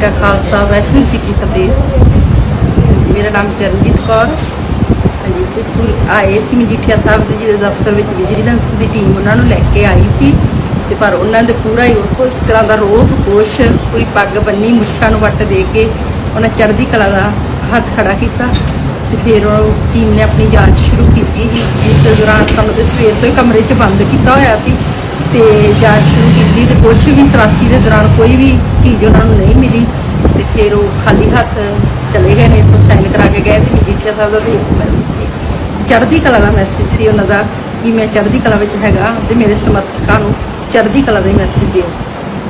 ਕਾ ਖਾਲਸਾ, ਵਾਹਿਗੁਰੂ ਜੀ ਕੀ ਫਤਿਹ। ਮੇਰਾ ਨਾਮ ਚਰਨਜੀਤ ਕੌਰ ਹਾਂਜੀ ਤੇ ਪੂਰੀ ਆਏ ਸੀ ਮਜੀਠੀਆ ਸਾਹਿਬ ਦੇ ਜਿਹੜੇ ਦਫ਼ਤਰ ਵਿੱਚ ਵਿਜੀਲੈਂਸ ਦੀ ਟੀਮ ਉਹਨਾਂ ਨੂੰ ਲੈ ਕੇ ਆਈ ਸੀ। ਤੇ ਪਰ ਉਹਨਾਂ ਦੇ ਪੂਰਾ ਹੀ ਉਹ ਇਸ ਤਰ੍ਹਾਂ ਦਾ ਰੋਹ ਕੋਸ਼ ਪੂਰੀ ਪੱਗ ਬੰਨੀ, ਮੁੱਛਾਂ ਨੂੰ ਵੱਟ ਦੇ ਕੇ ਉਹਨਾਂ ਚੜ੍ਹਦੀ ਕਲਾ ਦਾ ਹੱਥ ਖੜਾ ਕੀਤਾ ਤੇ ਫਿਰ ਉਹ ਟੀਮ ਨੇ ਆਪਣੀ ਜਾਂਚ ਸ਼ੁਰੂ ਕੀਤੀ ਜੀ ਜਿਸ ਦੌਰਾਨ ਸਾਨੂੰ ਤੇ ਸਵੇਰ ਤੋਂ ਹੀ ਕਮਰੇ 'ਚ ਬੰਦ ਕੀਤਾ ਹੋਇਆ ਸੀ। ਤੇ ਜਾਂਚ ਸ਼ੁਰੂ ਕੀਤੀ ਤੇ ਕੁਛ ਵੀ ਤਰਾਸ਼ੀ ਦੇ ਦੌਰਾਨ ਕੋਈ ਵੀ ਚੀਜ਼ ਉਹਨਾਂ ਨੂੰ ਨਹੀਂ ਮਿਲੀ ਤੇ ਫਿਰ ਉਹ ਖਾਲੀ ਹੱਥ ਚਲੇ ਗਏ ਨੇ, ਇੱਥੋਂ ਸਾਈਨ ਕਰਾ ਕੇ ਗਏ ਤੇ ਮਜੀਠੀਆ ਸਾਹਿਬ ਦਾ ਤੇ ਚੜ੍ਹਦੀ ਕਲਾ ਦਾ ਮੈਸੇਜ ਸੀ ਉਹਨਾਂ ਦਾ ਕਿ ਮੈਂ ਚੜ੍ਹਦੀ ਕਲਾ ਵਿੱਚ ਹੈਗਾ ਤੇ ਮੇਰੇ ਸਮਰਥਕਾਂ ਨੂੰ ਚੜ੍ਹਦੀ ਕਲਾ ਦਾ ਮੈਸੇਜ ਦਿਓ।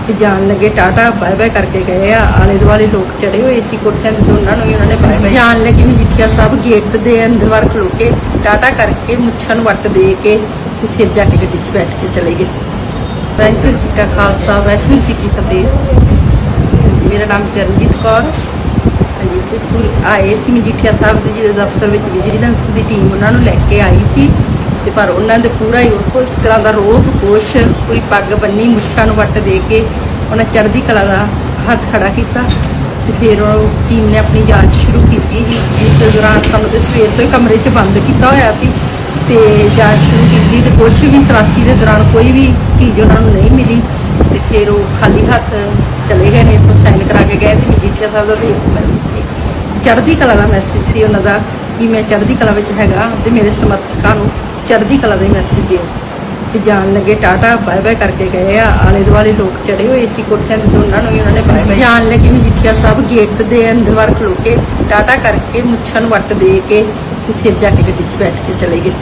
ਤੇ ਜਾਣ ਲੱਗੇ ਟਾਟਾ ਬਾਏ ਬਾਏ ਕਰਕੇ ਗਏ ਆ, ਆਲੇ ਦੁਆਲੇ ਲੋਕ ਚੜੇ ਹੋਏ ਸੀ ਕੋਠਿਆਂ ਤੇ ਤੇ ਉਹਨਾਂ ਨੂੰ ਵੀ ਉਹਨਾਂ ਨੇ ਬਾਏ ਬਾਏ ਜਾਣ ਲੱਗੇ ਮਜੀਠੀਆ ਸਾਹਿਬ ਗੇਟ ਦੇ ਅੰਦਰ ਵਾਰ ਖਲੋ ਕੇ ਟਾਟਾ ਕਰਕੇ ਮੁੱਛਾਂ ਨੂੰ ਵੱਟ ਦੇ ਕੇ ਤੇ ਫਿਰ ਜਾ ਕੇ ਗੱਡੀ 'ਚ ਬੈਠ ਕੇ ਚਲੇ ਗਏ। ਵਾਹਿਗੁਰੂ ਜੀ ਕਾ ਖਾਲਸਾ, ਵਾਹਿਗੁਰੂ ਜੀ ਕੀ ਫਤਿਹ। ਮੇਰਾ ਨਾਮ ਚਰਨਜੀਤ ਕੌਰ ਹਾਂਜੀ ਤੇ ਪੂਰੀ ਆਏ ਸੀ ਮਜੀਠੀਆ ਸਾਹਿਬ ਦੇ ਜਿਹੜੇ ਦਫ਼ਤਰ ਵਿੱਚ ਵਿਜੀਲੈਂਸ ਦੀ ਟੀਮ ਉਹਨਾਂ ਨੂੰ ਲੈ ਕੇ ਆਈ ਸੀ। ਤੇ ਪਰ ਉਹਨਾਂ ਦੇ ਪੂਰਾ ਹੀ ਉਹ ਇਸ ਤਰ੍ਹਾਂ ਦਾ ਰੋਹ ਕੋਸ਼ ਪੂਰੀ ਪੱਗ ਬੰਨੀ, ਮੁੱਛਾਂ ਨੂੰ ਵੱਟ ਦੇ ਕੇ ਉਹਨਾਂ ਚੜ੍ਹਦੀ ਕਲਾ ਦਾ ਹੱਥ ਖੜਾ ਕੀਤਾ। ਤੇ ਫਿਰ ਉਹ ਟੀਮ ਨੇ ਆਪਣੀ ਜਾਂਚ ਸ਼ੁਰੂ ਕੀਤੀ ਜੀ। ਜਿਸ ਦੌਰਾਨ ਸਾਨੂੰ ਤੇ ਸਵੇਰ ਤੋਂ ਹੀ ਕਮਰੇ 'ਚ ਬੰਦ ਕੀਤਾ ਹੋਇਆ ਸੀ। ਤੇ ਜਾਂਚ ਸ਼ੁਰੂ ਕੀਤੀ ਤੇ ਕੁਛ ਵੀ ਤਰਾਸ਼ੀ ਦੇ ਦੌਰਾਨ ਕੋਈ ਵੀ ਚੀਜ਼ ਉਹਨਾਂ ਨੂੰ ਨਹੀਂ ਮਿਲੀ ਤੇ ਫਿਰ ਉਹ ਖਾਲੀ ਹੱਥ ਚਲੇ ਗਏ ਨੇ, ਇੱਥੋਂ ਸਾਈਨ ਕਰਾ ਕੇ ਗਏ ਤੇ ਮਜੀਠੀਆ ਸਾਹਿਬ ਦਾ ਤੇ ਚੜ੍ਹਦੀ ਕਲਾ ਦਾ ਮੈਸੇਜ ਸੀ ਉਹਨਾਂ ਦਾ ਕਿ ਮੈਂ ਚੜ੍ਹਦੀ ਕਲਾ ਵਿੱਚ ਹੈਗਾ ਤੇ ਮੇਰੇ ਸਮਰਥਕਾਂ ਨੂੰ ਚੜ੍ਹਦੀ ਕਲਾ ਦਾ ਮੈਸੇਜ ਦਿਓ। ਤੇ ਜਾਣ ਲੱਗੇ ਟਾਟਾ ਬਾਏ ਬਾਏ ਕਰਕੇ ਗਏ ਆ, ਆਲੇ ਦੁਆਲੇ ਲੋਕ ਚੜੇ ਹੋਏ ਸੀ ਕੋਠਿਆਂ ਤੇ ਤੇ ਉਹਨਾਂ ਨੂੰ ਵੀ ਉਹਨਾਂ ਨੇ ਬਾਏ ਬਾਏ ਜਾਣ ਲੱਗੇ ਮਜੀਠੀਆ ਸਾਹਿਬ ਗੇਟ ਦੇ ਅੰਦਰ ਵਾਰ ਖਲੋ ਕੇ ਟਾਟਾ ਕਰਕੇ ਮੁੱਛਾਂ ਨੂੰ ਵੱਟ ਦੇ ਕੇ ਤੇ ਫਿਰ ਜਾ ਕੇ ਗੱਡੀ 'ਚ ਬੈਠ ਕੇ ਚਲੇ ਗਏ।